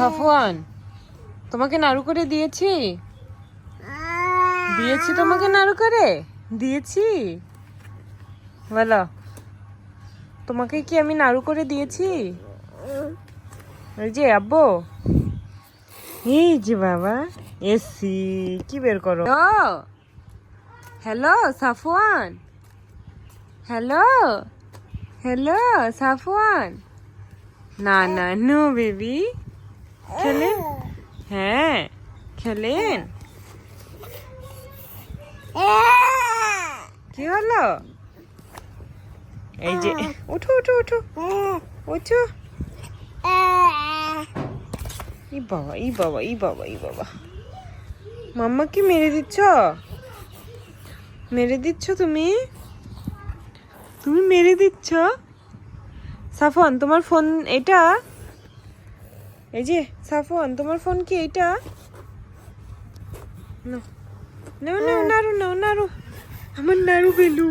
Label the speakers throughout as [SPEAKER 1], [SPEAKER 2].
[SPEAKER 1] সাফওয়ান তোমাকে নাড়ু করে দিয়েছি? দিয়েছি তোমাকে নাড়ু করে? দিয়েছি? বলো তোমাকে কি আমি নাড়ু করে দিয়েছি? ওই যে আব্বু। এই যে বাবা এসি কি বের করো? Hello Safwan? Hello hello Safwan? না না নো বেবি খেলেন? হ্যাঁ খেলেন। কি হলো? এই যে উঠো উঠো উঠো। উঠো। ই বাবা ই বাবা ই বাবা ই বাবা। মাম্মা কি মেরে দিচ্ছ? মেরে দিচ্ছ তুমি? তুমি মেরে দিচ্ছ? সাফন তোমার ফোন এটা এই যে সাফন তোমার ফোন কি এটা নাও নাও নাও নাড়ু নাও নাড়ু। আমার নাড়ু বেলু।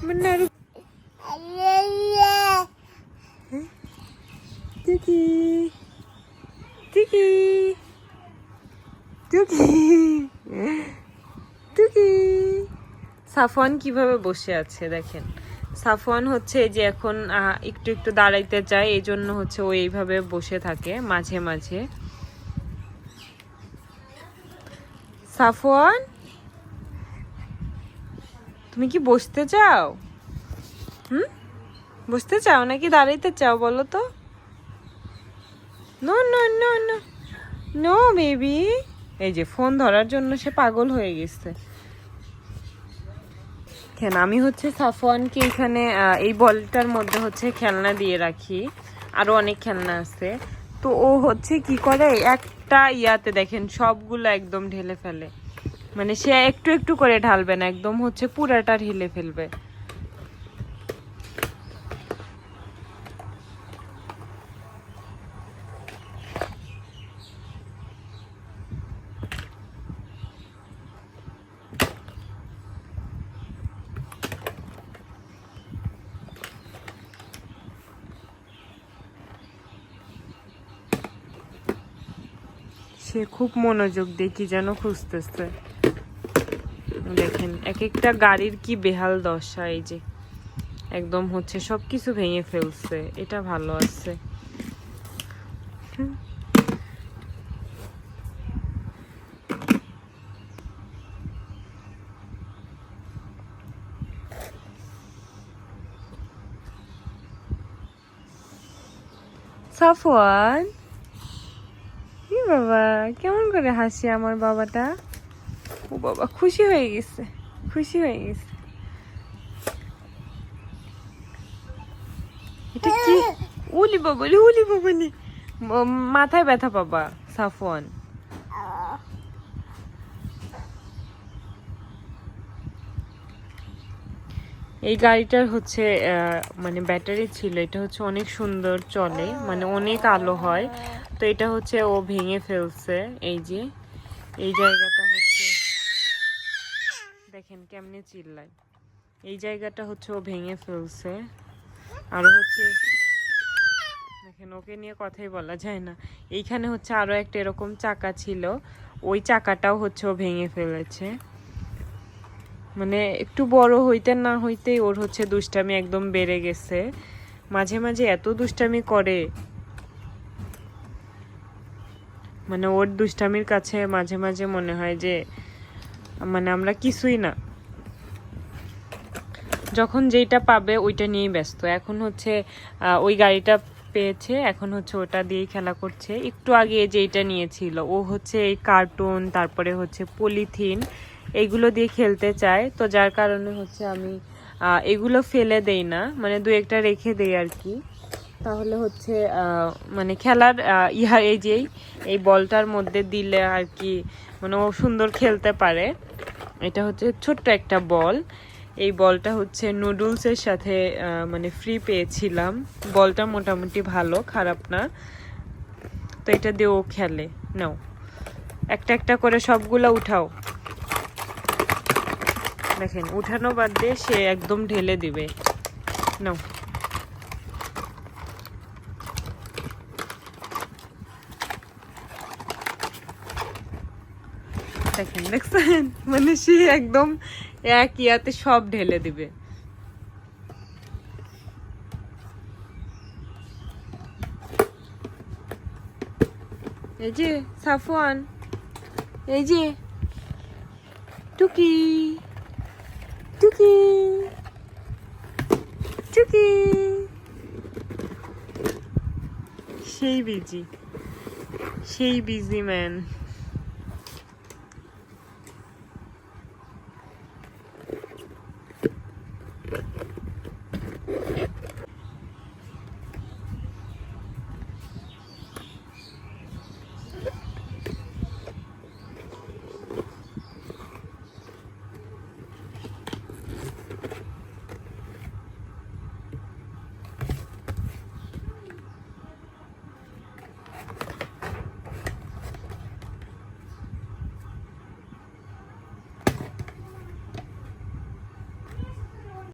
[SPEAKER 1] আমার নাড়ু টুকি। টুকি। টুকি। টুকি। সাফওয়ান কীভাবে বসে আছে দেখেন। সাফওয়ান হচ্ছে যে এখন একটু একটু দাঁড়াইতে চায়, এই জন্য হচ্ছে ও এইভাবে বসে থাকে মাঝে মাঝে। সাফওয়ান? তুমি কি বসতে চাও? হুম? বসতে চাও নাকি দাঁড়াইতে চাও বলো তো? No no no no no baby এই যে ফোন ধরার জন্য সে পাগল হয়ে গেছে। কেন আমি হচ্ছে সাফওয়ানকে এখানে এই বলটার মধ্যে হচ্ছে খেলনা দিয়ে রাখি। আরও অনেক খেলনা আছে। তো ও হচ্ছে কি করে, একটা ইয়াতে দেখেন, সবগুলো একদম ঢেলে ফেলে। মানে সে একটু একটু করে ঢালবে না, একদম হচ্ছে পুরাটা ঢেলে ফেলবে। সে খুব মনোযোগ দিয়ে কি যেন খুঁজতেছে। দেখেন এক একটা গাড়ির কি বেহাল দশা এই যে। একদম হচ্ছে সবকিছু ভেঙে ফেলছে, এটা ভালো আছে। হুম। বাবা, কেমন করে হাসি আমার বাবাটা? ও বাবা, খুশি হয়ে গেছে, খুশি হয়ে গেছে। এটা কি? উলি বাবলি উলি বাবলি। মাথায় ব্যথা পাবা সাফওয়ান। এই গাড়িটার হচ্ছে মানে ব্যাটারি ছিল, এটা হচ্ছে অনেক সুন্দর চলে মানে অনেক আলো হয়। তো এটা হচ্ছে ও ভেঙে ফেলছে, এই যে, এই জায়গাটা হচ্ছে, দেখেন কেমনে চিল্লায়। এই জায়গাটা হচ্ছে ও ভেঙে ফেলছে। আর হচ্ছে, দেখেন ওকে নিয়ে কথাই বলা যায় না। এইখানে হচ্ছে আরও একটা এরকম চাকা ছিল, ওই চাকাটাও হচ্ছে ও ভেঙে ফেলেছে। মানে একটু বড় হইতে না হইতেই ওর হচ্ছে দুষ্টামি একদম বেড়ে গেছে। মাঝে মাঝে এত দুষ্টামি করে। মানে ওর দুষ্টামির কাছে মাঝে মাঝে মনে হয় যে মানে আমরা কিছুই না। যখন যেইটা পাবে ওইটা নিয়েই ব্যস্ত। এখন হচ্ছে ওই গাড়িটা পেয়েছে, এখন হচ্ছে ওটা দিয়েই খেলা করছে। একটু আগে যেইটা নিয়েছিল, ও হচ্ছে এই কার্টুন, তারপরে হচ্ছে পলিথিন এইগুলো দিয়ে খেলতে চায়। তো যার কারণে হচ্ছে আমি এগুলো ফেলে দেই না। মানে দু একটা রেখে দেই আর কি। তাহলে হচ্ছে মানে খেলার ইহা এই যেই এই বলটার মধ্যে দিলে আর কি মানে ও সুন্দর খেলতে পারে। এটা হচ্ছে ছোট্ট একটা বল। এই বলটা হচ্ছে নুডলসের সাথে মানে ফ্রি পেয়েছিলাম। বলটা মোটামুটি ভালো, খারাপ না। তো এটা দিয়ে ও খেলে। নাও। একটা একটা করে সবগুলো উঠাও। দেখেন, উঠানো বাদ দিয়ে সে একদম ঢেলে দিবে। নাও। দেখেন, দেখছেন? মানে সে একদম এক ইয়াতে সব ঢেলে দিবে। এই যে, সাফওয়ান। এই যে, টুকি। Çok iyi. Çok iyi. Şey bici. Şey bizi men.